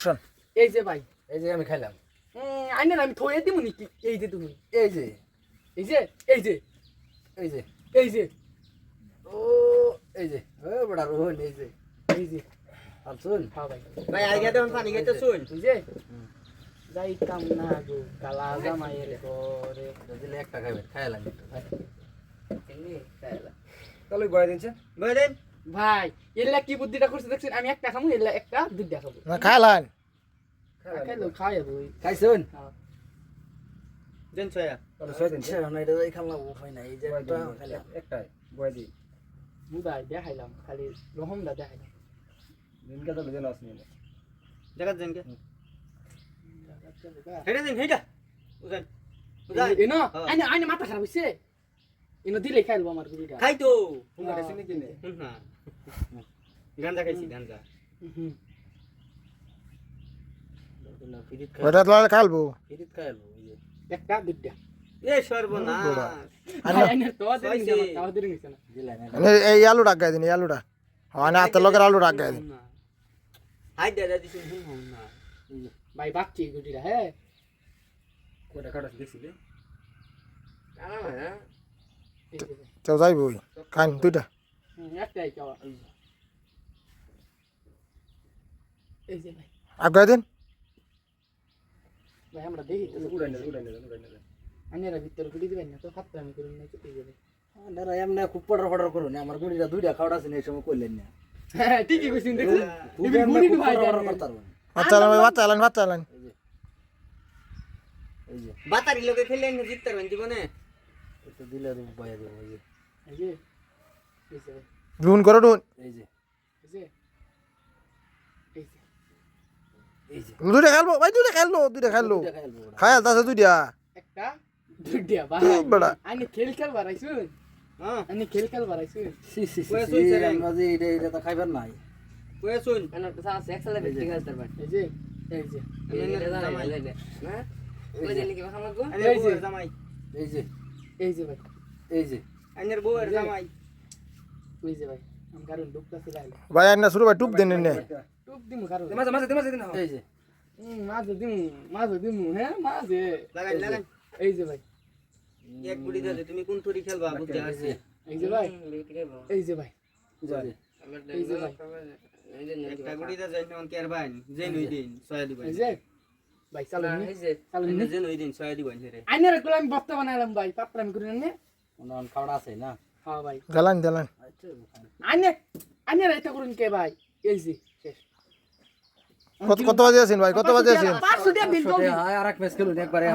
শোন এই যে ভাই। এই যে আমি খাইলাম। আইনের আমি থয়ে দিব নাকি? এই যে তুমি। এই যে। এই যে এই যে। এই যে। এই যে। ও এই যে। ও বড় রোহন এই যে। এই যে। আর শুন। হ্যাঁ ভাই। ভাই আগে দেখুন পানি খাইতে শুন। এই যে। যাইতাম না গো কালা জামাইয়ের ঘরে। দিলে একটা খাইবে খাইলাম একটু খাইলা। তাহলে গয়া দিনছে বুঝলেন ভাই এল্লা কি বুদ্ধিটা করছে দেখছেন? আমি একটা খামু এল্লা একটা দুধ দেখাবো না খাইলান খাইলো খাই ওই। খাইছুন? দেন ছয়া। তাহলে ছয় দিন না এটা যাই খাইলাম ও হয় না এই যে একটা খাইলাম। একটাই বয় দি মুদাই দেখাইলাম খালি রহমদা দেখাইলাম। দিনকে তো বেজে আসনি দেখা দেন কে হেডা দেন হেডা উজান উজান এনো? হ্যাঁ। আইনে আইনে মাথা খারাপ হইছে? এনো দিলে খাইলবো আমার গুড়িটা খাই তো ফুলটা খাইছি নাকি নে গাঞ্জা খাইছি গাঞ্জা ওটা তো খাইলবো ফিরিত খাইলো এই যে। একটা দিন দিন এই আলু ডাক দিন এই আলুটা। মানে হাতের লোকের আলু ডাক দিন। হাই দাদা দিছুন হুম হুম না। ভাই বাচ্চি গুটিটা হ্যাঁ। কোটা কাটা দেখছিলি এই ভাই। তো যাইব খাইন দুইটা ভাই আগাই দিন ভাই আমরা দেখি তো উড়াই না উড়াই না উড়াই না আইনেরা ভিতরে গুটি দিবেন না তো খাত্তা আমি করুন না চুপে যাবে দাঁড়া এমনি খুব পড়ার পড়ার করুন আমার গুড়িটা দুইটা খাওয়া আছে এই সময় করলেন না হ্যাঁ ঠিকই কইছেন এবার এমনি গুড়ি ভাই পড়ার করতে পারব না। বাচ্চা এলান বাচ্চা এলান বাচ্চা যে বাতারি লোকে খেলে না জিততে পারবেন জীবনে একটু দিলে দেবো বয়া দেবো এই যে এই যে ডুন করে ডুন এই যে এই যে এই যে দুইটা খেলব ভাই দুইটা খেললো দুইটা খেললো। খাই আছে দুইটা একটা দুইটা ভাই বেড়া আইনে খেল খেল বাড়াইছুন হ্যাঁ আইনে খেল খেল বাড়াইছুন সি সি সি ওই সি, শুনছে রে। আমরা যে এটা এটা তো খাইবার নাই কয়ে শুন এই যে এই যে আইনের এই যে। জামাই এই যে এই যে ভাই এই যে আইনের বউয়ের এই যে। জামাই ওই যে ভাই আমি কারণ ডুবটা ছিল ভাই আইনা শুরু ভাই টুপ দেন নে টুপ দিমু কারণ মাঝে মাঝে মাঝে দিন এই যে মাঝে দিমু মাঝে দিমু হ্যাঁ মাঝে লাগাই লাগাই এই যে ভাই এক বুড়ি ধরে তুমি কোন তুরি খেলবা বুঝতে এই পারছি যে এই যে ভাই এই যে ভাই এই যে এই যে ভাই একটা গুড়ি দা যাই নন কেয়ার বাইন যে নই দিন এই যে ভাই চালু নি। চালু নি। যে নই দিন ছয় দিবেন রে আইনেরগুলো আমি বস্তা বানাইলাম ভাই পাপড় আমি করে নে ওনার খাওয়া আছে না? হ্যাঁ ভাই। জ্বালান জ্বালান আইনে আইনে আইনের এটা করুন কে ভাই? এই যে শেষ। কত কত বাজে আছেন ভাই? কত বাজে আছেন? পাঁচশো টাকা বিল ছোটে হ্যাঁ আর এক ম্যাচ খেলুন একবারে।